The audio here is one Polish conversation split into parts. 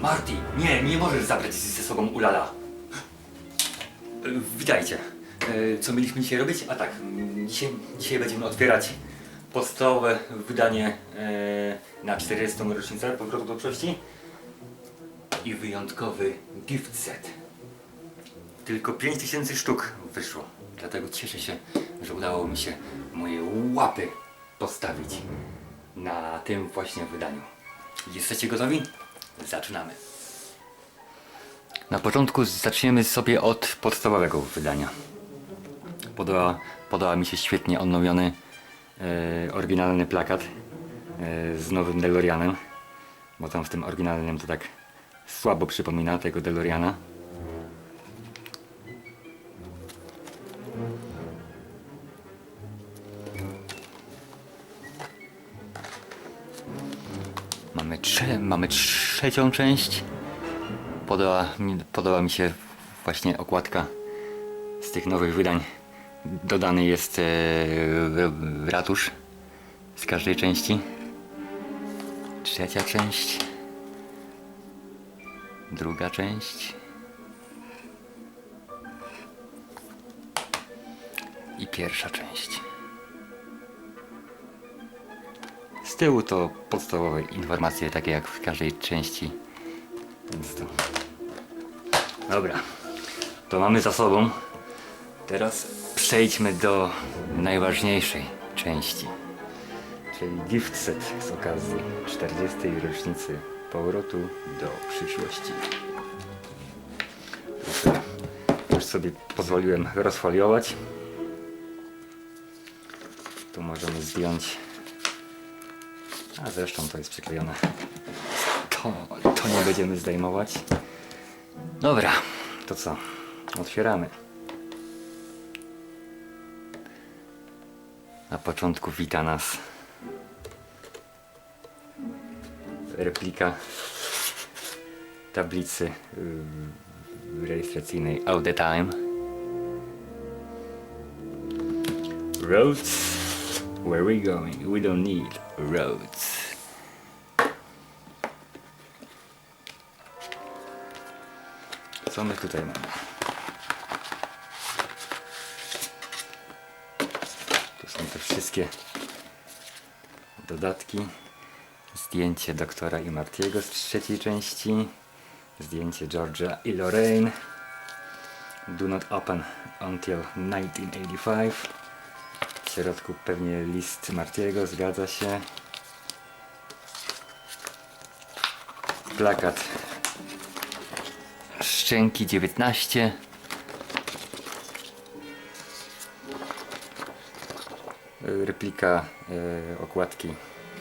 Marty, nie, nie możesz zabrać ze sobą Ulala. Witajcie. E, Co mieliśmy dzisiaj robić? A tak, mm, dzisiaj, dzisiaj będziemy otwierać podstawowe wydanie e, na 40. rocznicę powrotu do przeszłości i wyjątkowy gift set. Tylko 5000 sztuk wyszło. Dlatego cieszę się, że udało mi się moje łapy postawić na tym właśnie wydaniu. Jesteście gotowi? Zaczynamy. Na początku zaczniemy sobie od podstawowego wydania. Podoba, podoba mi się świetnie odnowiony e, oryginalny plakat e, z nowym DeLoreanem, bo tam w tym oryginalnym to tak słabo przypomina tego DeLoreana. Mamy, trze mamy trzecią część. Podoba mi, podoba mi się właśnie okładka z tych nowych wydań. Dodany jest e, ratusz z każdej części. Trzecia część. Druga część. I pierwsza część. Tyłu to podstawowe informacje, takie jak w każdej części. Więc to. Dobra, to mamy za sobą. Teraz przejdźmy do najważniejszej części, czyli gift set z okazji 40. rocznicy powrotu do przyszłości. Już, sobie pozwoliłem rozfoliować. Tu możemy zdjąć a zresztą to jest przyklejone. To, to nie będziemy zdejmować. Dobra, to co? Otwieramy. Na początku wita nas replika tablicy yy, rejestracyjnej All the Time. Roads, where we going? We don't need roads. Co my tutaj mamy? Tu są te wszystkie dodatki. Zdjęcie doktora i Martiego z trzeciej części. Zdjęcie Georgia i Lorraine. Do not open until 1985. W środku pewnie list Martiego, zgadza się. Plakat Szczęki 19. Replika e, okładki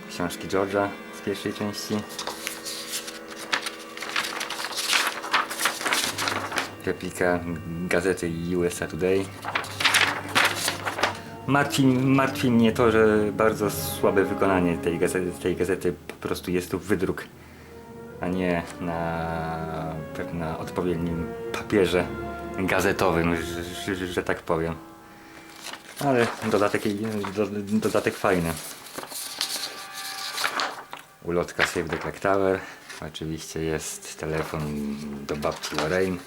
książki George'a z pierwszej części. Replika gazety USA Today. Martwi, martwi mnie to, że bardzo słabe wykonanie tej gazety, tej gazety po prostu jest to wydruk, a nie na, na odpowiednim papierze gazetowym, że, że, że tak powiem. Ale dodatek, do, dodatek fajny. Ulotka Save the Clock Tower. Oczywiście jest telefon do babci Lorraine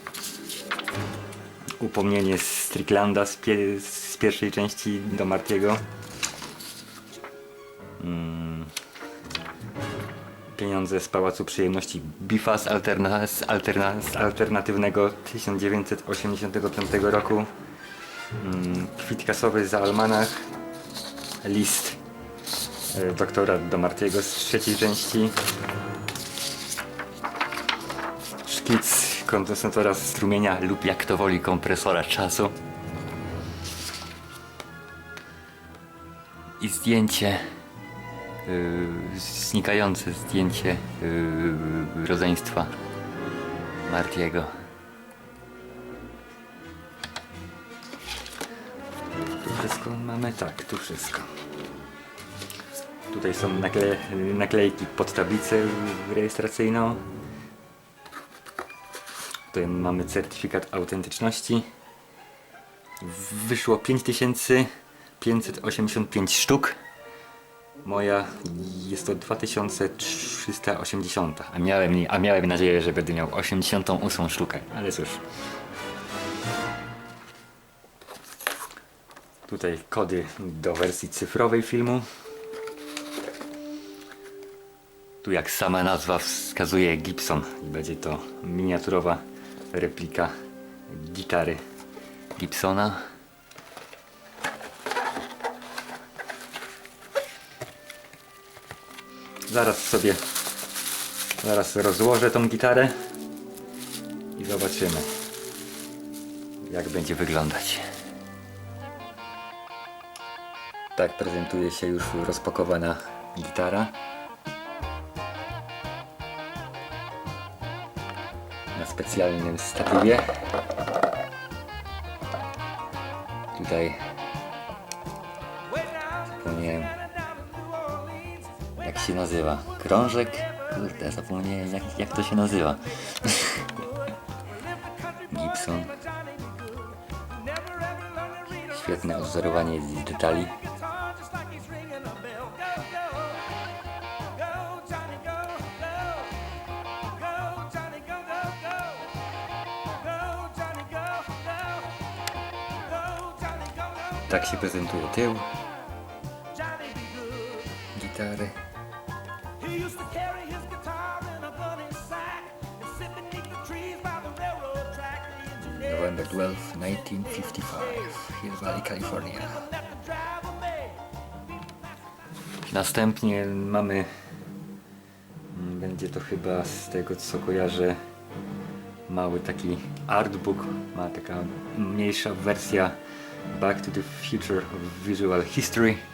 upomnienie Stricklanda z, pie, z pierwszej części do Martiego. Mm. Pieniądze z Pałacu Przyjemności Bifa z, alterna, z, alterna, z alternatywnego 1985 roku. Mm. Kwit kasowy za almanach. List e, doktora do Martiego z trzeciej części. Szkic kondensatora strumienia lub jak to woli kompresora czasu. I zdjęcie, znikające zdjęcie yy, rodzeństwa Martiego. Tu wszystko mamy, tak, tu wszystko. Tutaj są nakle naklejki pod tablicę rejestracyjną. Tutaj mamy certyfikat autentyczności. Wyszło 5585 sztuk. Moja jest to 2380, a miałem, a miałem nadzieję, że będę miał 88 sztukę, ale cóż. Tutaj kody do wersji cyfrowej filmu. Tu jak sama nazwa wskazuje Gibson i będzie to miniaturowa replika gitary Gibsona. Zaraz sobie zaraz rozłożę tą gitarę i zobaczymy jak będzie wyglądać. Tak prezentuje się już rozpakowana gitara. Na specjalnym statywie. Tutaj zapomniałem się nazywa. Krążek? Kurde, zapomniałem jak, jak to się nazywa. Gibson. Świetne odzorowanie z detali. Tak się prezentuje tył gitary. November 12, 1955, Hill Valley, California. Następnie mamy, mm, będzie to chyba z tego co kojarzę, mały taki artbook, ma taka mniejsza wersja Back to the Future of Visual History.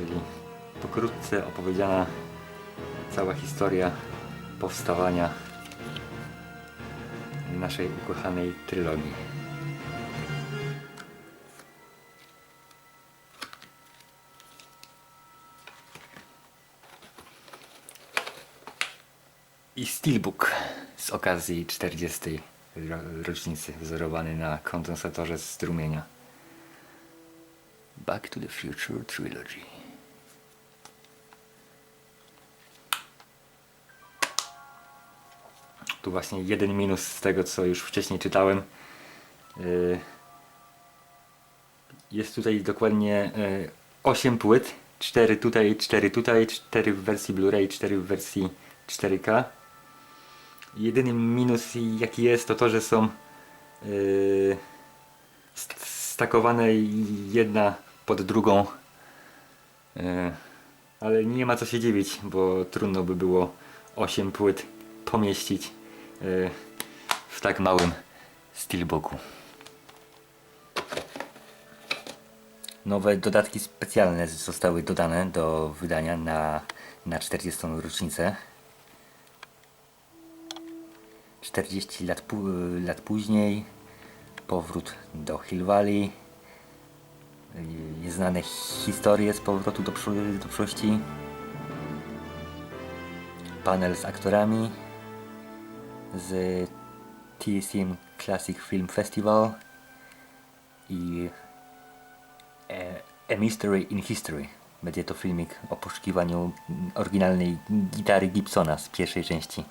Czyli pokrótce opowiedziana cała historia powstawania naszej ukochanej trylogii. I Steelbook z okazji 40. ro- rocznicy wzorowany na kondensatorze strumienia. Back to the Future Trilogy. Tu właśnie jeden minus z tego, co już wcześniej czytałem. Yy, Jest tutaj dokładnie 8 płyt. 4 tutaj, 4 tutaj, 4 w wersji Blu-ray, 4 w wersji 4K. Jedyny minus jaki jest to to, że są st- stakowane jedna pod drugą. Ale nie ma co się dziwić, bo trudno by było 8 płyt pomieścić w tak małym steelbooku. Nowe dodatki specjalne zostały dodane do wydania na, na 40. rocznicę. 40 lat, lat później powrót do Hill Valley. Nieznane historie z powrotu do, do przyszłości. Panel z aktorami z TSM Classic Film Festival i e, A Mystery in History. Będzie to filmik o poszukiwaniu oryginalnej gitary Gibsona z pierwszej części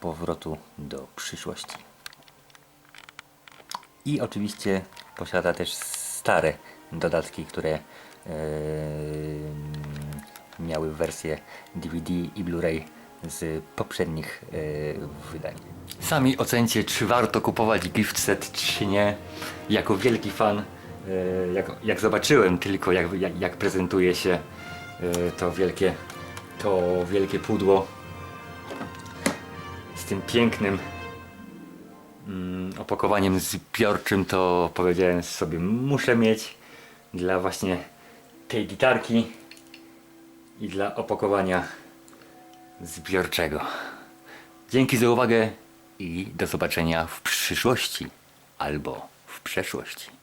powrotu do przyszłości. I oczywiście posiada też stare dodatki, które e, miały wersję DVD i Blu-ray z poprzednich e, wydań. Sami ocencie, czy warto kupować gift set, czy nie. Jako wielki fan, e, jak, jak zobaczyłem tylko, jak, jak, jak prezentuje się e, to wielkie, to wielkie pudło z tym pięknym mm, opakowaniem zbiorczym, to powiedziałem sobie, muszę mieć dla właśnie tej gitarki i dla opakowania zbiorczego. Dzięki za uwagę i do zobaczenia w przyszłości albo w przeszłości.